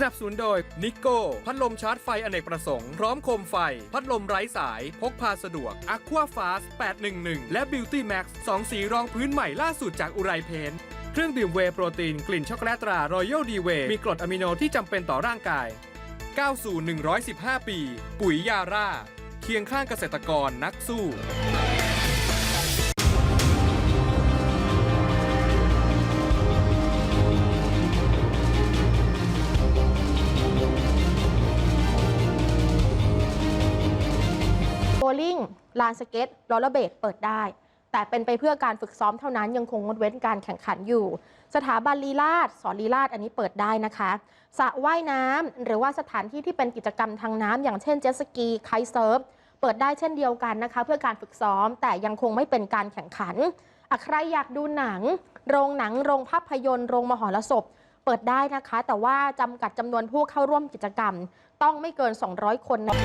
สนับสนุนโดยนิโก้พัดลมชาร์จไฟอเนกประสงค์ พร้อมโคมไฟ พัดลมไร้สาย พกพาสะดวก Aqua Fast 811 และ Beauty Max 2 สีรองพื้นใหม่ล่าสุดจากอุไรเพนเครื่องดื่มเวโปรตีนกลิ่นช็อกโกแลตตรารอยัลดีเวมีกรดอะมิโนที่จำเป็นต่อร่างกายก้าวสู่115 ปี ปุ๋ยยาร่า เคียงข้างเกษตรกรนักสู้ ลิ่งลานสเก็ตโรลเลอร์เบดเปิดได้ แต่เป็นไปเพื่อการฝึกซ้อมเท่านั้นยังคงงดเว้นการแข่งขันอยู่ สถาบันลีลาดสอนลีลาดอันนี้เปิดได้นะคะสระว่ายน้ำหรือว่าสถานที่ที่เป็นกิจกรรมทางน้ำอย่างเช่นเจ็ตสกีไคท์เซิร์ฟเปิดได้เช่นเดียวกันนะคะ เพื่อการฝึกซ้อมแต่ยังคงไม่เป็นการแข่งขันอใครอยากดูหนัง โรงหนังโรงภาพยนตร์โรงมหรสพเปิดได้นะคะ แต่ว่าจำกัดจำนวนผู้เข้าร่วมกิจกรรม ต้องไม่เกิน 200 คนนะ